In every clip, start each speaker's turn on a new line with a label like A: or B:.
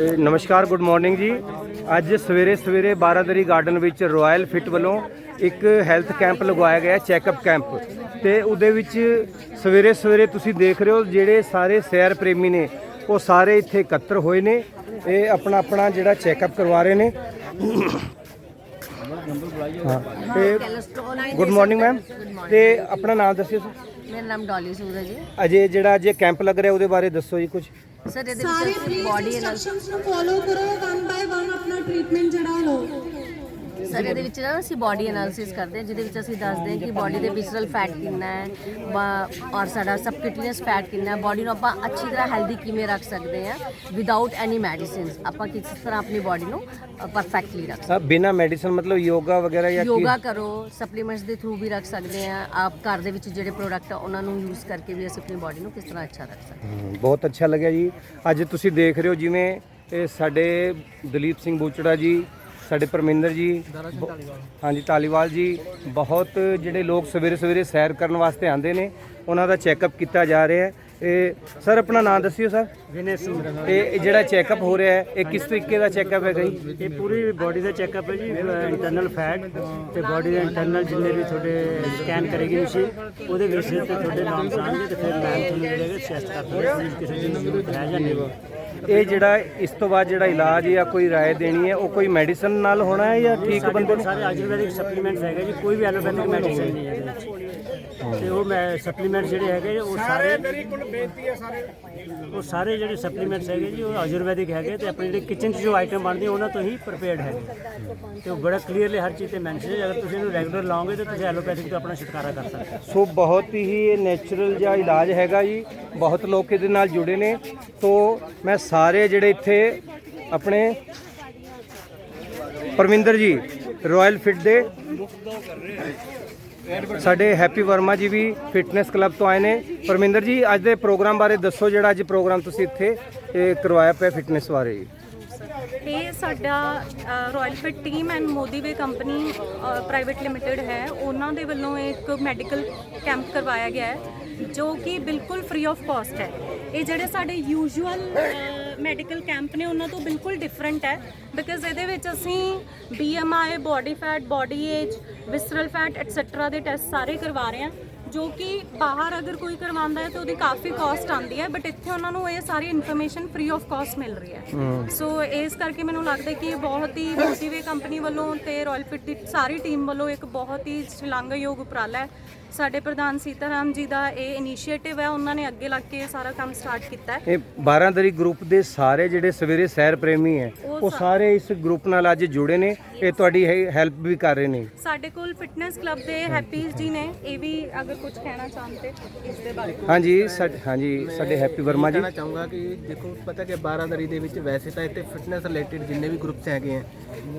A: ਨਮਸਕਾਰ good morning ਜੀ। ਅੱਜ ਸਵੇਰੇ ਸਵੇਰੇ ਬਾਰਾਦਰੀ ਗਾਰਡਨ ਵਿੱਚ ਰਾਇਲ ਫਿਟ ਵੱਲੋਂ ਇੱਕ ਹੈਲਥ ਕੈਂਪ ਲਗਵਾਇਆ ਗਿਆ ਚੈੱਕਅਪ ਕੈਂਪ। ਤੇ ਉਹਦੇ ਵਿੱਚ ਸਵੇਰੇ ਸਵੇਰੇ ਤੁਸੀਂ ਦੇਖ ਰਹੇ ਹੋ ਜਿਹੜੇ ਸਾਰੇ ਸੈਰ ਪ੍ਰੇਮੀ ਨੇ ਉਹ ਸਾਰੇ ਇੱਥੇ ਇਕੱਤਰ ਹੋਏ ਨੇ। ਇਹ ਆਪਣਾ ਆਪਣਾ ਜਿਹੜਾ ਚੈੱਕਅਪ ਕਰਵਾ ਰਹੇ ਨੇ। ਹਾਂ ਤੇ ਗੁੱਡ ਮਾਰਨਿੰਗ ਮੈਮ। ਤੇ ਆਪਣਾ ਨਾਮ ਦੱਸਿਓ ਸਰ।
B: ਮੇਰਾ ਨਾਮ ਡੋਲੀ ਸੂਰਜ ਹੈ।
A: ਅਜੇ ਜਿਹੜਾ ਅੱਜ ਕੈਂਪ ਲੱਗ ਰਿਹਾ ਉਹਦੇ ਬਾਰੇ ਦੱਸੋ ਜੀ ਕੁਝ
B: ਸਰ ਇਹਦੇ
C: ਸਾਰੇ
B: ਵਿੱਚ
C: ਪਲੀਜ਼
B: ਬੋਡੀ
C: ਇਨਸਟਰਕਸ਼ਨਸ ਨੂੰ ਫੋਲੋ ਕਰੋ ਵਨ ਬਾਏ ਵਨ ਆਪਣਾ ਟ੍ਰੀਟਮੈਂਟ ਜਿਹੜਾ ਲਓ।
B: ਸਰ ਇਹਦੇ ਵਿੱਚ ਨਾ ਅਸੀਂ ਬੋਡੀ ਐਨਾਲਿਸਿਸ ਕਰਦੇ ਹਾਂ ਜਿਹਦੇ ਵਿੱਚ ਅਸੀਂ ਦੱਸਦੇ ਹਾਂ ਕਿ ਬੋਡੀ ਦੇ ਵਿਸਰਲ ਫੈਟ ਕਿੰਨਾ ਹੈ ਵਾ- ਔਰ ਸਾਡਾ ਸਬਕਿਊਟੇਨੀਅਸ ਫੈਟ ਕਿੰਨਾ ਹੈ ਬੋਡੀ ਨੂੰ ਆਪਾਂ ਅੱਛੀ ਤਰ੍ਹਾਂ ਹੈਲਦੀ ਕਿਵੇਂ ਰੱਖ ਸਕਦੇ ਹਾਂ ਵਿਦਆਊਟ ਐਨੀ ਮੈਡੀਸਿਨਸ ਆਪਾਂ ਕਿਸ ਤਰ੍ਹਾਂ ਆਪਣੀ ਬੋਡੀ ਨੂੰ ਪਰਫੈਕਟਲੀ ਰੱਖ ਸਕਦੇ
A: ਸਰ ਬਿਨਾ ਮੈਡੀਸਨ ਮਤਲਬ ਯੋਗਾ ਵਗੈਰਾ ਜਾਂ। ਕੀ?
B: ਯੋਗਾ ਕਰੋ ਸਪਲੀਮੈਂਟਸ ਦੇ ਥਰੂ ਵੀ ਰੱਖ ਸਕਦੇ ਹਾਂ। ਆਪ ਘਰ ਦੇ ਵਿੱਚ ਜਿਹੜੇ ਪ੍ਰੋਡਕਟ ਆ ਉਹਨਾਂ ਨੂੰ ਯੂਜ਼ ਕਰਕੇ ਵੀ ਅਸੀਂ ਆਪਣੀ ਬੋਡੀ ਨੂੰ ਕਿਸ ਤਰ੍ਹਾਂ ਅੱਛਾ ਰੱਖ ਸਕਦੇ ਹਾਂ।
A: ਹਮ, ਬਹੁਤ ਅੱਛਾ ਲੱਗਿਆ ਜੀ। ਅੱਜ ਤੁਸੀਂ ਦੇਖ ਰਹੇ ਹੋ ਜਿਵੇਂ ਇਹ ਸਾਡੇ ਦਲੀਪ ਸਿੰਘ ਬੂਚੜਾ ਜੀ ਸਾਡੇ ਪਰਮਿੰਦਰ ਜੀ ਹਾਂਜੀ ਧਾਲੀਵਾਲ ਜੀ ਬਹੁਤ ਜਿਹੜੇ ਲੋਕ ਸਵੇਰੇ ਸਵੇਰੇ ਸੈਰ ਕਰਨ ਵਾਸਤੇ ਆਉਂਦੇ ਨੇ ਉਹਨਾਂ ਦਾ ਚੈੱਕਅਪ ਕੀਤਾ ਜਾ ਰਿਹਾ ਹੈ। ਇਹ ਸਰ ਆਪਣਾ ਨਾਮ ਦੱਸਿਓ ਸਰ
D: ਵਿਨੇ ਸਿੰਘ
A: ਤੇ ਇਹ ਜਿਹੜਾ ਚੈੱਕਅਪ ਹੋ ਰਿਹਾ ਹੈ ਇਹ ਕਿਸ ਤਰੀਕੇ ਦਾ ਚੈੱਕਅਪ ਹੈਗਾ ਜੀ?
D: ਇਹ ਪੂਰੀ ਬਾਡੀ ਦਾ ਚੈੱਕਅਪ ਹੈ ਜੀ ਇੰਟਰਨਲ ਫੈਟ ਤੇ ਬਾਡੀ ਦੇ ਇੰਟਰਨਲ ਜਿੰਨੇ ਵੀ ਤੁਹਾਡੇ ਸਕੈਨ ਕਰੇਗੀ ਮਸ਼ੀਨ ਉਹਦੇ ਬੇਸਿਸ ਤੇ ਤੁਹਾਡੇ ਨਾਮ ਆਣਗੇ ਤੇ ਫਿਰ ਮੈਮ ਤੁਹਾਨੂੰ ਮਿਲੇਗਾ ਚੈਸਟ ਕਰਦੇ ਕਿਸੇ ਚੀਜ਼ ਦੀ ਜ਼ਰੂਰਤ ਹੈ ਜਾਂ ਨਹੀਂ।
A: ਇਹ ਜਿਹੜਾ ਇਸ ਤੋਂ ਬਾਅਦ ਜਿਹੜਾ ਇਲਾਜ ਜਾਂ ਕੋਈ ਰਾਏ ਦੇਣੀ ਹੈ ਉਹ ਕੋਈ ਮੈਡੀਸਨ ਨਾਲ ਹੋਣਾ ਹੈ ਜਾਂ ਠੀਕ ਬੰਦੇ ਨੂੰ?
D: ਸਾਰੇ ਆਯੁਰਵੈਦਿਕ ਸਪਲੀਮੈਂਟਸ ਹੈਗੇ ਜੀ ਕੋਈ ਵੀ ਐਲੋਪੈਥਿਕ ਮੈਡੀਸਿਨ ਨਹੀਂ ਹੈ ਇਹਦੇ ਵਿੱਚ ਤੇ ਉਹ ਮੈਂ ਸਪਲੀਮੈਂਟ ਜਿਹੜੇ ਹੈਗੇ ਉਹ ਸਾਰੇ ਮੇਰੀ ਕੋਲ ਬੇਨਤੀ ਹੈ ਸਾਰੇ ਉਹ ਸਾਰੇ ਜਿਹੜੇ ਸਪਲੀਮੈਂਟਸ ਹੈਗੇ ਜੀ, ਉਹ ਆਯੁਰਵੈਦਿਕ ਹੈਗੇ ਤੇ ਆਪਣੇ ਜਿਹੜੇ ਕਿਚਨ 'ਚ ਜੋ ਆਈਟਮ ਬਣਦੇ, ਉਹਨਾਂ ਤੋਂ ਹੀ ਪ੍ਰਿਪੇਅਰਡ ਹੈਗੇ। ਤੇ ਉਹ ਬੜਾ ਕਲੀਅਰਲੀ ਹਰ ਚੀਜ਼ ਤੇ ਮੈਂਸ਼ਨ ਹੈ। ਅਗਰ ਤੁਸੀਂ ਇਹਨੂੰ ਰੈਗੂਲਰ ਲਾਓਗੇ ਤਾਂ ਤੁਸੀਂ ਐਲੋਪੈਥਿਕ ਤੋਂ ਆਪਣਾ ਛੁਟਕਾਰਾ ਕਰ ਸਕਦੇ ਹੋ।
A: ਸੋ ਬਹੁਤ ਹੀ ਇਹ ਨੇਚਰਲ ਜਿਹਾ ਇਲਾਜ ਹੈਗਾ ਜੀ। ਬਹੁਤ ਲੋਕ ਇਹਦੇ ਨਾਲ ਜੁੜੇ ਨੇ। ਤੋਂ ਮੈਂ ਸਾਰੇ ਜਿਹੜੇ ਇੱਥੇ ਆਪਣੇ ਪਰਮਿੰਦਰ ਜੀ ਰਾਇਲ ਫਿਟ ਦੇ ਸਾਡੇ ਹੈਪੀ ਵਰਮਾ ਜੀ ਵੀ ਫਿਟਨੈਸ ਕਲੱਬ ਤੋਂ ਆਏ ਨੇ। ਪਰਮਿੰਦਰ ਜੀ, ਅੱਜ ਦੇ ਪ੍ਰੋਗਰਾਮ ਬਾਰੇ ਦੱਸੋ ਜਿਹੜਾ ਅੱਜ ਪ੍ਰੋਗਰਾਮ ਤੁਸੀਂ ਇੱਥੇ, ਇਹ ਕਰਵਾਇਆ ਪਿਆ ਫਿਟਨੈਸ ਬਾਰੇ। ਜੀ
E: ਇਹ ਸਾਡਾ ਰਾਇਲ ਫਿਟ ਟੀਮ ਐਂਡ ਮੋਦੀ ਵੇ ਕੰਪਨੀ ਪ੍ਰਾਈਵੇਟ ਲਿਮਿਟਿਡ ਹੈ। ਉਹਨਾਂ ਦੇ ਵੱਲੋਂ ਇੱਕ ਮੈਡੀਕਲ ਕੈਂਪ ਕਰਵਾਇਆ ਗਿਆ ਹੈ, ਜੋ ਕਿ ਬਿਲਕੁਲ ਫ੍ਰੀ ਆਫ ਕਾਸਟ ਹੈ। ਇਹ ਜਿਹੜੇ ਸਾਡੇ ਯੂਜੂਅਲ ਮੈਡੀਕਲ ਕੈਂਪ ਨੇ, ਉਹਨਾਂ ਤੋਂ ਬਿਲਕੁਲ ਡਿਫਰੈਂਟ ਹੈ ਬਿਕਾਜ਼ ਇਹਦੇ ਵਿੱਚ ਅਸੀਂ BMI body fat body age visceral fat etcetera ਦੇ ਟੈਸਟ ਸਾਰੇ ਕਰਵਾ ਰਹੇ ਹਾਂ। ਜੋ ਕਿ ਬਾਹਰ ਅਗਰ ਕੋਈ ਕਰਵਾਉਂਦਾ ਹੈ ਤਾਂ ਉਹਦੀ ਕਾਫੀ ਕਾਸਟ ਆਉਂਦੀ ਹੈ ਬਟ ਇੱਥੇ ਉਹਨਾਂ ਨੂੰ ਇਹ ਸਾਰੀ ਇਨਫੋਰਮੇਸ਼ਨ ਫ੍ਰੀ ਆਫ ਕਾਸਟ ਮਿਲ ਰਹੀ ਹੈ। ਸੋ ਇਸ ਕਰਕੇ ਮੈਨੂੰ ਲੱਗਦਾ ਕਿ ਇਹ ਬਹੁਤ ਹੀ ਮੋਟੀਵੇ ਕੰਪਨੀ ਵੱਲੋਂ ਤੇ ਰਾਇਲ ਫਿਟ ਦੀ ਸਾਰੀ ਟੀਮ ਵੱਲੋਂ ਇੱਕ ਬਹੁਤ ਹੀ ਸ਼ਲਾਘਾਯੋਗ ਉਪਰਾਲਾ ਹੈ। ਸਾਡੇ ਪ੍ਰਧਾਨ ਸੀਤਾਰਾਮ ਜੀ ਦਾ ਇਹ ਇਨੀਸ਼ੀਏਟਿਵ ਹੈ ਉਹਨਾਂ ਨੇ ਅੱਗੇ ਲੱਗ ਕੇ ਸਾਰਾ ਕੰਮ ਸਟਾਰਟ ਕੀਤਾ ਹੈ।
A: ਇਹ 12 ਦਰੀ ਗਰੁੱਪ ਦੇ ਸਾਰੇ ਜਿਹੜੇ ਸਵੇਰੇ ਸੈਰ ਪ੍ਰੇਮੀ ਹੈ
E: ਉਹ
A: ਸਾਰੇ ਇਸ ਗਰੁੱਪ ਨਾਲ ਅੱਜ ਜੁੜੇ ਨੇ। ਇਹ ਤੁਹਾਡੀ ਹੈਲਪ ਵੀ ਕਰ ਰਹੇ ਨੇ।
E: ਸਾਡੇ ਕੋਲ ਫਿਟਨੈਸ ਕਲੱਬ ਦੇ ਹੈਪੀ ਜੀ ਨੇ ਇਹ ਵੀ ਅਗਰ ਕੁਝ ਕਹਿਣਾ ਚਾਹੁੰਦੇ ਇਸ ਦੇ ਬਾਰੇ?
A: ਹਾਂਜੀ ਸਾਡੇ ਹਾਂਜੀ ਸਾਡੇ ਹੈਪੀ ਵਰਮਾ ਜੀ।
F: ਕਹਿਣਾ ਚਾਹੂੰਗਾ ਕਿ ਦੇਖੋ ਪਤਾ ਕਿ 12 ਦਰੀ ਦੇ ਵਿੱਚ ਵੈਸੇ ਤਾਂ ਇੱਥੇ ਫਿਟਨੈਸ ਰਿਲੇਟਡ ਜਿੰਨੇ ਵੀ ਗਰੁੱਪਸ ਹੈਗੇ ਆ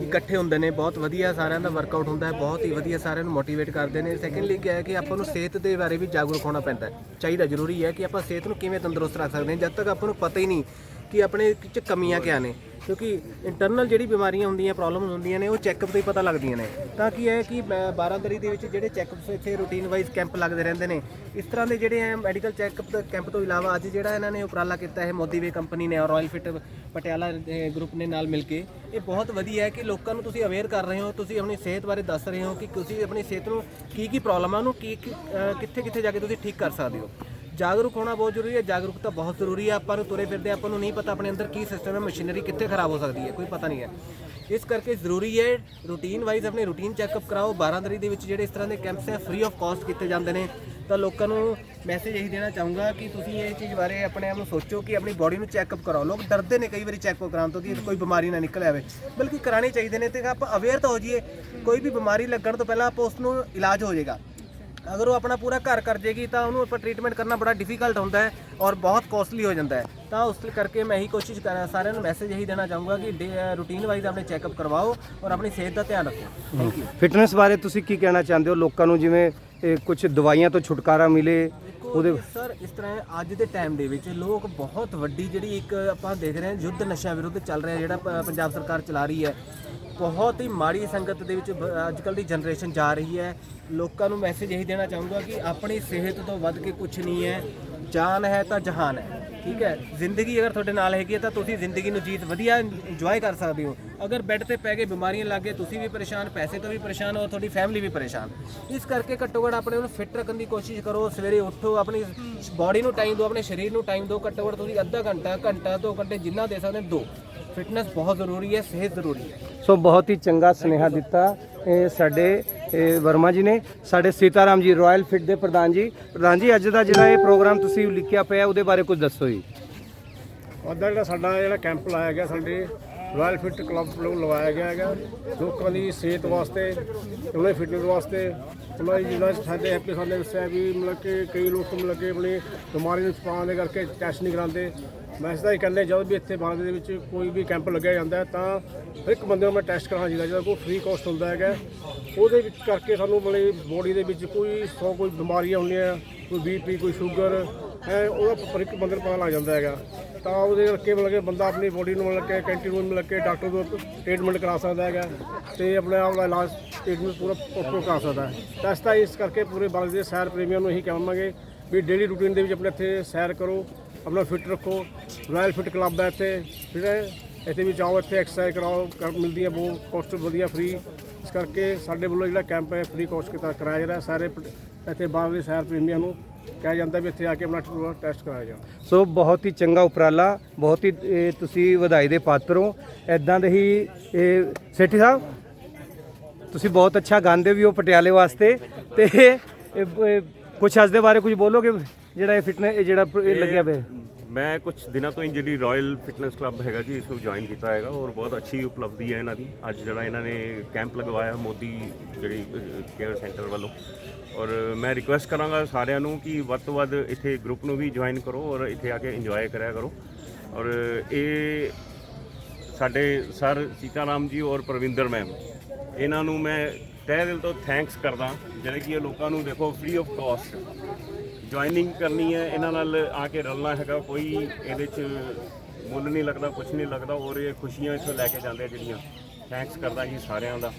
F: ਇਕੱਠੇ ਹੁੰਦੇ ਨੇ ਬਹੁਤ ਵਧੀਆ ਸਾਰਿਆਂ ਦਾ ਵਰਕਆਊਟ ਹੁੰਦਾ ਹੈ ਬਹੁਤ ਹੀ ਵਧੀਆ ਸਾਰਿਆਂ ਨੂੰ ਮੋਟੀਵੇਟ ਕਰਦੇ ਨੇ। ਸੈਕੰਡਲੀ ਕੀ ਹੈ ਕਿ ਆਪਾਂ ਨੂੰ ਸਿਹਤ ਦੇ ਬਾਰੇ ਵੀ ਜਾਗਰੂਕ ਹੋਣਾ ਪੈਂਦਾ ਹੈ। ਚਾਹੀਦਾ ਜ਼ਰੂਰੀ ਹੈ ਕਿ ਆਪਾਂ ਸਿਹਤ ਨੂੰ ਕਿਵੇਂ ਤੰਦਰੁਸਤ ਰੱਖ ਸਕਦੇ ਹਾਂ ਜਦ ਤੱਕ ਆਪਾਂ ਨੂੰ ਪਤਾ ਹੀ ਨਹੀਂ ਕਿ ਆਪਣੇ ਚ ਕਮੀਆਂ ਕਿਆ ਨੇ? ਕਿਉਂਕਿ ਇੰਟਰਨਲ ਜਿਹੜੀ ਬਿਮਾਰੀਆਂ ਹੁੰਦੀਆਂ ਪ੍ਰੋਬਲਮਸ ਹੁੰਦੀਆਂ ਨੇ ਉਹ ਚੈੱਕਅਪ ਤੋਂ ਹੀ ਪਤਾ ਲੱਗਦੀਆਂ ਨੇ। ਤਾਂ ਕੀ ਹੈ ਕਿ 12 ਦਰੀ ਦੇ ਵਿੱਚ ਜਿਹੜੇ ਚੈੱਕਅਪਸ ਇੱਥੇ ਰੂਟੀਨ ਵਾਈਜ਼ ਕੈਂਪ ਲੱਗਦੇ ਰਹਿੰਦੇ ਨੇ ਇਸ ਤਰ੍ਹਾਂ ਦੇ ਜਿਹੜੇ ਹੈ ਮੈਡੀਕਲ ਚੈੱਕਅਪ ਦਾ ਕੈਂਪ ਤੋਂ ਇਲਾਵਾ ਅੱਜ ਜਿਹੜਾ ਇਹਨਾਂ ਨੇ ਉਪਰਾਲਾ ਕੀਤਾ ਹੈ ਮੋਦੀ ਵੇ ਕੰਪਨੀ ਨੇ ਔਰ ਰਾਇਲ ਫਿਟ ਪਟਿਆਲਾ ਗਰੁੱਪ ਨੇ ਨਾਲ ਮਿਲ ਕੇ ਇਹ ਬਹੁਤ ਵਧੀਆ ਹੈ ਕਿ ਲੋਕਾਂ ਨੂੰ ਤੁਸੀਂ ਅਵੇਅਰ ਕਰ ਰਹੇ ਹੋ ਤੁਸੀਂ ਆਪਣੀ ਸਿਹਤ ਬਾਰੇ ਦੱਸ ਰਹੇ ਹੋ ਕਿ ਤੁਸੀਂ ਆਪਣੀ ਸਿਹਤ ਨੂੰ ਕੀ ਕੀ ਪ੍ਰੋਬਲਮ ਆ ਉਹਨੂੰ ਕੀ ਕੀ, ਕਿੱਥੇ ਕਿੱਥੇ ਜਾ ਕੇ ਤੁਸੀਂ ਠੀਕ ਕਰ ਸਕਦੇ ਹੋ। ਜਾਗਰੂਕ ਹੋਣਾ ਬਹੁਤ ਜ਼ਰੂਰੀ ਹੈ, ਜਾਗਰੂਕਤਾ ਬਹੁਤ ਜ਼ਰੂਰੀ ਹੈ। ਆਪਾਂ ਨੂੰ ਤੁਰੇ ਫਿਰਦੇ ਆਪਾਂ ਨੂੰ ਨਹੀਂ ਪਤਾ ਆਪਣੇ ਅੰਦਰ ਕੀ ਸਿਸਟਮ ਹੈ, ਮਸ਼ੀਨਰੀ ਕਿੱਥੇ ਖਰਾਬ ਹੋ ਸਕਦੀ ਹੈ, ਕੋਈ ਪਤਾ ਨਹੀਂ ਹੈ। ਇਸ ਕਰਕੇ ਜ਼ਰੂਰੀ ਹੈ ਰੂਟੀਨ ਵਾਈਜ਼ ਆਪਣੇ ਰੂਟੀਨ ਚੈੱਕਅਪ ਕਰਾਓ। 12 ਦਰੀ ਦੇ ਵਿੱਚ ਜਿਹੜੇ ਇਸ ਤਰ੍ਹਾਂ ਦੇ ਕੈਂਪਸ ਹੈ ਫ੍ਰੀ ਆਫ ਕਾਸਟ ਕੀਤੇ ਜਾਂਦੇ ਨੇ। ਤਾਂ ਲੋਕਾਂ ਨੂੰ ਮੈਸੇਜ ਇਹੀ ਦੇਣਾ ਚਾਹੂੰਗਾ ਕਿ ਤੁਸੀਂ ਇਹ ਚੀਜ਼ ਬਾਰੇ ਆਪਣੇ ਆਪ ਨੂੰ ਸੋਚੋ ਕਿ ਆਪਣੀ ਬਾਡੀ ਨੂੰ ਚੈੱਕਅਪ ਕਰਾਓ। ਲੋਕ ਡਰਦੇ ਨੇ ਕਈ ਵਾਰੀ ਚੈੱਕਅਪ ਕਰਾਉਣ ਤੋਂ ਕਿ ਕੋਈ ਬਿਮਾਰੀ ਨਾ ਨਿਕਲ ਆਵੇ। ਬਲਕਿ ਕਰਾਣੇ ਚਾਹੀਦੇ ਨੇ ਤੇ ਆਪਾਂ ਅਵੇਅਰ ਤਾਂ ਹੋ ਜਾਈਏ, ਕੋਈ ਵੀ ਬਿਮਾਰੀ ਲੱਗਣ ਤੋਂ ਪਹਿਲਾਂ ਆਪਾਂ ਉਸ ਨੂੰ ਇਲਾਜ ਹੋ ਜਾਏਗਾ। ਅਗਰ ਉਹ ਆਪਣਾ ਪੂਰਾ ਘਰ ਕਰ ਜੇਗੀ ਤਾਂ ਉਹਨੂੰ ਆਪਾਂ ਟ੍ਰੀਟਮੈਂਟ ਕਰਨਾ ਬੜਾ ਡਿਫਿਕਲਟ ਹੁੰਦਾ ਹੈ ਔਰ ਬਹੁਤ ਕੋਸਟਲੀ ਹੋ ਜਾਂਦਾ ਹੈ। ਤਾਂ ਉਸ ਕਰਕੇ ਮੈਂ ਇਹੀ ਕੋਸ਼ਿਸ਼ ਕਰਾਂ ਸਾਰਿਆਂ ਨੂੰ ਮੈਸੇਜ ਇਹੀ ਦੇਣਾ ਚਾਹੂੰਗਾ ਕਿ ਰੂਟੀਨ ਵਾਈਜ਼ ਆਪਣੇ ਚੈੱਕਅਪ ਕਰਵਾਓ ਔਰ ਆਪਣੀ ਸਿਹਤ ਦਾ ਧਿਆਨ ਰੱਖੋ। ਥੈਂਕ ਯੂ
A: ਫਿਟਨੈਸ ਬਾਰੇ ਤੁਸੀਂ ਕੀ ਕਹਿਣਾ ਚਾਹੁੰਦੇ ਹੋ? ਲੋਕਾਂ ਨੂੰ ਜਿਵੇਂ ਕੁਝ ਦਵਾਈਆਂ ਤੋਂ ਛੁਟਕਾਰਾ ਮਿਲੇ ਉਹਦੇ
F: ਸਰ ਇਸ ਤਰ੍ਹਾਂ ਅੱਜ ਦੇ ਟਾਈਮ ਦੇ ਵਿੱਚ ਲੋਕ ਬਹੁਤ ਵੱਡੀ ਜਿਹੜੀ ਇੱਕ ਆਪਾਂ ਦੇਖ ਰਹੇ ਹਾਂ ਯੁੱਧ ਨਸ਼ਾ ਵਿਰੁੱਧ ਚੱਲ ਰਿਹਾ ਜਿਹੜਾ ਪੰਜਾਬ ਸਰਕਾਰ ਚਲਾ ਰਹੀ ਹੈ। ਬਹੁਤ ਹੀ ਮਾੜੀ ਸੰਗਤ ਦੇ ਵਿੱਚ ਅੱਜ ਕੱਲ ਦੀ ਜਨਰੇਸ਼ਨ ਜਾ ਰਹੀ ਹੈ। ਲੋਕਾਂ ਨੂੰ ਮੈਸੇਜ ਇਹੀ ਦੇਣਾ ਚਾਹੂੰਗਾ ਕਿ ਆਪਣੀ ਸਿਹਤ ਤੋਂ ਵੱਧ ਕੇ ਕੁਝ ਨਹੀਂ ਹੈ। ਜਾਨ ਹੈ ਤਾਂ ਜਹਾਨ ਹੈ, ਠੀਕ ਹੈ? ਜ਼ਿੰਦਗੀ ਅਗਰ ਤੁਹਾਡੇ ਨਾਲ ਹੈਗੀ ਹੈ ਤਾਂ ਤੁਸੀਂ ਜ਼ਿੰਦਗੀ ਨੂੰ ਜੀਤ ਵਧੀਆ ਇੰਜੋਏ ਕਰ ਸਕਦੇ ਹੋ। ਅਗਰ ਬੈੱਡ ਤੇ ਪੈ ਕੇ ਬਿਮਾਰੀਆਂ ਲੱਗ ਗਏ, ਤੁਸੀਂ ਵੀ ਪਰੇਸ਼ਾਨ, ਪੈਸੇ ਤੋਂ ਵੀ ਪਰੇਸ਼ਾਨ ਹੋ ਤੁਹਾਡੀ ਫੈਮਿਲੀ ਵੀ ਪਰੇਸ਼ਾਨ। ਇਸ ਕਰਕੇ ਘੱਟੋ ਘੱਟ ਆਪਣੇ ਨੂੰ ਫਿੱਟ ਰੱਖਣ ਦੀ ਕੋਸ਼ਿਸ਼ ਕਰੋ। ਸਵੇਰੇ ਉੱਠੋ, ਆਪਣੀ ਬਾਡੀ ਨੂੰ ਟਾਈਮ ਦਿਓ, ਆਪਣੇ ਸਰੀਰ ਨੂੰ ਟਾਈਮ ਦਿਓ। ਘੱਟੋ ਘੱਟ ਤੁਸੀਂ ਅੱਧਾ ਘੰਟਾ ਘੰਟਾ ਦੋ ਘੰਟੇ ਜਿੰਨਾ ਦੇ ਸਕਦੇ ਦੋ। ਫਿਟਨੈਸ ਬਹੁਤ ਜ਼ਰੂਰੀ ਹੈ ਸਿਹਤ ਜ਼ਰੂਰੀ ਹੈ।
A: ਸੋ ਬਹੁਤ ਹੀ ਚੰਗਾ ਸੁਨੇਹਾ ਦਿੱਤਾ ਇਹ ਸਾਡੇ ਇਹ ਵਰਮਾ ਜੀ ਨੇ ਸਾਡੇ ਸੀਤਾਰਾਮ ਜੀ ਰਾਇਲ ਫਿਟ ਦੇ ਪ੍ਰਧਾਨ ਜੀ। ਪ੍ਰਧਾਨ ਜੀ ਅੱਜ ਦਾ ਜਿਹੜਾ ਇਹ ਪ੍ਰੋਗਰਾਮ ਤੁਸੀਂ ਲਿਖਿਆ ਪਿਆ ਉਹਦੇ ਬਾਰੇ ਕੁਝ ਦੱਸੋ ਜੀ।
G: ਉਹਦਾ ਜਿਹੜਾ ਸਾਡਾ ਜਿਹੜਾ ਕੈਂਪ ਲਾਇਆ ਗਿਆ ਸਾਡੇ ਰਾਇਲ ਫਿਟ ਕਲੱਬ ਵੱਲੋਂ ਲਵਾਇਆ ਗਿਆ ਹੈਗਾ। ਲੋਕਾਂ ਦੀ ਸਿਹਤ ਵਾਸਤੇ, ਉਹਨਾਂ ਦੀ ਫਿਟਨੈਸ ਵਾਸਤੇ, ਉਹਨਾਂ ਦੀ ਜਿਹੜਾ ਸਾਡੇ ਹੈਪੀ ਸਾਹਿਬ ਦੱਸਿਆ ਵੀ ਮਤਲਬ ਕਿ ਕਈ ਲੋਕ ਮਤਲਬ ਕਿ ਆਪਣੀ ਬਿਮਾਰੀ ਨੂੰ ਛੁਪਾਉਣ ਦੇ ਕਰਕੇ ਟੈਸਟ ਨਹੀਂ ਕਰਾਉਂਦੇ। ਮੈਂ ਇਸ ਦਾ ਹੀ ਕਹਿੰਦੇ, ਜਦੋਂ ਵੀ ਇੱਥੇ ਭਾਰਤ ਦੇ ਵਿੱਚ ਕੋਈ ਵੀ ਕੈਂਪ ਲੱਗਿਆ ਜਾਂਦਾ ਤਾਂ ਹਰ ਇੱਕ ਬੰਦੇ ਨੂੰ ਮੈਂ ਟੈਸਟ ਕਰਾਉਣਾ ਚਾਹੀਦਾ ਜਦੋਂ ਕੋਈ ਫ੍ਰੀ ਕੋਸਟ ਹੁੰਦਾ ਹੈਗਾ। ਉਹਦੇ ਵਿੱਚ ਕਰਕੇ ਸਾਨੂੰ ਮਤਲਬ ਬੋਡੀ ਦੇ ਵਿੱਚ ਕੋਈ ਸੌ ਕੋਈ ਬਿਮਾਰੀਆਂ ਹੁੰਦੀਆਂ, ਕੋਈ ਬੀਪੀ ਕੋਈ ਸ਼ੂਗਰ ਹੈ ਉਹਦਾ ਪਰ ਇੱਕ ਬੰਦੇ ਨੂੰ ਪਤਾ ਲੱਗ ਜਾਂਦਾ ਹੈਗਾ। ਤਾਂ ਉਹਦੇ ਕਰਕੇ ਮਤਲਬ ਕਿ ਬੰਦਾ ਆਪਣੀ ਬੋਡੀ ਨੂੰ ਮਤਲਬ ਕਿ ਕੰਟੀਨਿਊ ਮਤਲਬ ਕਿ ਡਾਕਟਰ ਤੋਂ ਟ੍ਰੀਟਮੈਂਟ ਕਰਾ ਸਕਦਾ ਹੈਗਾ ਤੇ ਆਪਣੇ ਆਪ ਦਾ ਇਲਾਜ ਟ੍ਰੀਟਮੈਂਟ ਪੂਰਾ ਪ੍ਰੋਪਰ ਕਰਾ ਸਕਦਾ ਹੈ। ਤਾਂ ਇਸ ਤਾਂ ਇਸ ਕਰਕੇ ਪੂਰੇ ਬਾਲ ਦੇ ਸੈਰ ਪ੍ਰੇਮੀਆਂ ਨੂੰ ਇਹੀ ਕਹਾਂਗੇ ਵੀ ਡੇਲੀ ਰੂਟੀਨ ਦੇ ਵਿੱਚ ਆਪਣੇ ਇੱਥੇ ਸੈਰ ਕਰੋ, ਆਪਣਾ ਫਿਟ ਰੱਖੋ ਰਾਇਲ ਫਿਟ ਕਲੱਬ ਹੈ ਇੱਥੇ, ਠੀਕ ਹੈ? ਇੱਥੇ ਵੀ ਜਾਓ, ਇੱਥੇ ਐਕਸਰਸਾਈਜ਼ ਕਰਾਓ, ਕਰ ਮਿਲਦੀ ਹੈ ਬਹੁਤ ਕੋਸਟ ਵਧੀਆ ਫ੍ਰੀ ਇਸ ਕਰਕੇ ਸਾਡੇ ਵੱਲੋਂ ਜਿਹੜਾ ਕੈਂਪ ਹੈ ਫ੍ਰੀ ਕੋਸਟ ਕੀਤਾ ਕਰਾਇਆ ਜਾ ਰਿਹਾ ਸਾਰੇ ਇੱਥੇ ਬਾਹਰ ਦੇ ਸੈਰ ਪ੍ਰੇਮੀਆਂ ਨੂੰ ਕਿਹਾ ਜਾਂਦਾ ਵੀ ਇੱਥੇ ਆ ਕੇ ਆਪਣਾ ਟੈਸਟ ਕਰਾਇਆ ਜਾਓ
A: ਸੋ ਬਹੁਤ ਹੀ ਚੰਗਾ ਉਪਰਾਲਾ, ਬਹੁਤ ਹੀ, ਇਹ ਤੁਸੀਂ ਵਧਾਈ ਦੇ ਪਾਤਰ ਹੋ। ਐਦਾਂ ਦੇ ਹੀ, ਇਹ ਸੇਠੀ ਸਾਹਿਬ, ਤੁਸੀਂ ਬਹੁਤ ਅੱਛਾ ਗਾਉਂਦੇ ਵੀ ਹੋ ਪਟਿਆਲੇ ਵਾਸਤੇ ਤੇ ਕੁਝ ਅੱਜ ਦੇ ਬਾਰੇ ਕੁਝ ਬੋਲੋਗੇ ਜਿਹੜਾ ਇਹ ਫਿਟਨੈਸ ਜਿਹੜਾ ਇਹ ਲੱਗਿਆ ਹੋਇਆ
H: ਮੈਂ ਕੁਝ ਦਿਨਾਂ ਤੋਂ ਹੀ ਜਿਹੜੀ ਰਾਇਲ ਫਿਟਨੈਸ ਕਲੱਬ ਹੈਗਾ ਜੀ, ਇਸ ਨੂੰ ਜੁਆਇਨ ਕੀਤਾ ਹੈਗਾ ਔਰ ਬਹੁਤ ਅੱਛੀ ਉਪਲਬਧੀ ਹੈ ਇਹਨਾਂ ਦੀ। ਅੱਜ ਜਿਹੜਾ ਇਹਨਾਂ ਨੇ ਕੈਂਪ ਲਗਵਾਇਆ ਮੋਦੀ ਜਿਹੜੀ ਕੇਅਰ ਸੈਂਟਰ ਵੱਲੋਂ। ਔਰ ਮੈਂ ਰਿਕੁਐਸਟ ਕਰਾਂਗਾ ਸਾਰਿਆਂ ਨੂੰ ਕਿ ਵੱਧ ਤੋਂ ਵੱਧ ਇੱਥੇ ਗਰੁੱਪ ਨੂੰ ਵੀ ਜੁਆਇਨ ਕਰੋ ਔਰ ਇੱਥੇ ਆ ਕੇ ਇੰਜੋਏ ਕਰਿਆ ਕਰੋ। ਔਰ ਇਹ ਸਾਡੇ ਸਰ ਸੀਤਾਰਾਮ ਜੀ ਔਰ ਪ੍ਰਵਿੰਦਰ ਮੈਮ ਇਹਨਾਂ ਨੂੰ ਮੈਂ ਤਹਿ ਦਿਲ ਤੋਂ ਥੈਂਕਸ ਕਰਦਾ। ਜਿਹੜੇ ਕਿ ਇਹ ਲੋਕਾਂ ਨੂੰ ਦੇਖੋ ਫ੍ਰੀ ਆਫ ਕਾਸਟ ਜੁਆਇਨਿੰਗ ਕਰਨੀ ਹੈ ਇਹਨਾਂ ਨਾਲ ਆ ਕੇ ਰਲਣਾ ਹੈਗਾ ਕੋਈ ਇਹਦੇ 'ਚ ਮੁੱਲ ਨਹੀਂ ਲੱਗਦਾ ਕੁਝ ਨਹੀਂ ਲੱਗਦਾ ਔਰ ਇਹ ਖੁਸ਼ੀਆਂ ਇੱਥੋਂ ਲੈ ਕੇ ਜਾਂਦੇ ਆ ਜਿਹੜੀਆਂ ਥੈਂਕਸ ਕਰਦਾ ਜੀ ਸਾਰਿਆਂ ਦਾ।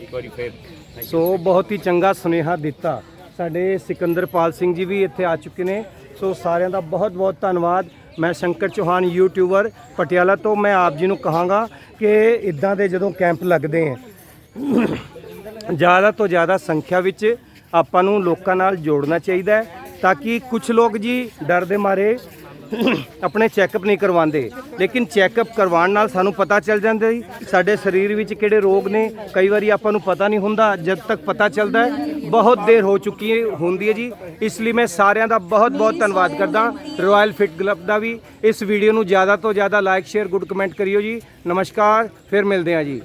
H: ਇੱਕ ਵਾਰੀ ਫੇਰ
A: ਸੋ ਬਹੁਤ ਹੀ ਚੰਗਾ ਸੁਨੇਹਾ ਦਿੱਤਾ। ਸਾਡੇ ਸਿਕੰਦਰਪਾਲ ਸਿੰਘ ਜੀ ਵੀ ਇੱਥੇ ਆ ਚੁੱਕੇ ਨੇ। ਸੋ ਸਾਰਿਆਂ ਦਾ ਬਹੁਤ ਬਹੁਤ ਧੰਨਵਾਦ। ਮੈਂ ਸ਼ੰਕਰ ਚੌਹਾਨ ਯੂਟਿਊਬਰ ਪਟਿਆਲਾ ਤੋਂ ਮੈਂ ਆਪ ਜੀ ਨੂੰ ਕਹਾਂਗਾ ਕਿ ਇਦਾਂ ਦੇ ਜਦੋਂ ਕੈਂਪ ਲੱਗਦੇ ਹੈ ਜ਼ਿਆਦਾ ਤੋਂ ਜ਼ਿਆਦਾ ਸੰਖਿਆ ਵਿੱਚ ਆਪਾਂ ਨੂੰ ਲੋਕਾਂ ਨਾਲ ਜੋੜਨਾ ਚਾਹੀਦਾ ਹੈ। ਤਾਂ ਕਿ ਕੁਝ ਲੋਕ ਜੀ ਡਰ ਦੇ ਮਾਰੇ ਆਪਣੇ ਚੈੱਕਅਪ ਨਹੀਂ ਕਰਵਾਉਂਦੇ। ਲੇਕਿਨ ਚੈੱਕਅਪ ਕਰਵਾਉਣ ਨਾਲ ਸਾਨੂੰ ਪਤਾ ਚੱਲ ਜਾਂਦਾ ਜੀ, ਸਾਡੇ ਸਰੀਰ ਵਿੱਚ ਕਿਹੜੇ ਰੋਗ ਨੇ, ਕਈ ਵਾਰੀ ਆਪਾਂ ਨੂੰ ਪਤਾ ਨਹੀਂ ਹੁੰਦਾ, ਜਦ ਤੱਕ ਪਤਾ ਚੱਲਦਾ ਹੈ, ਬਹੁਤ ਦੇਰ ਹੋ ਚੁੱਕੀ ਹੈ, ਹੁੰਦੀ ਹੈ ਜੀ। ਇਸ ਲਈ ਮੈਂ ਸਾਰਿਆਂ ਦਾ ਬਹੁਤ ਬਹੁਤ ਧੰਨਵਾਦ ਕਰਦਾ ਰਾਇਲ ਫਿਟ ਕਲੱਬ ਦਾ ਵੀ। ਇਸ ਵੀਡੀਓ ਨੂੰ ਜ਼ਿਆਦਾ ਤੋਂ ਜ਼ਿਆਦਾ ਲਾਈਕ ਸ਼ੇਅਰ ਗੁੱਡ ਕਮੈਂਟ ਕਰਿਓ ਜੀ। ਨਮਸਕਾਰ, ਫਿਰ ਮਿਲਦੇ ਹਾਂ ਜੀ।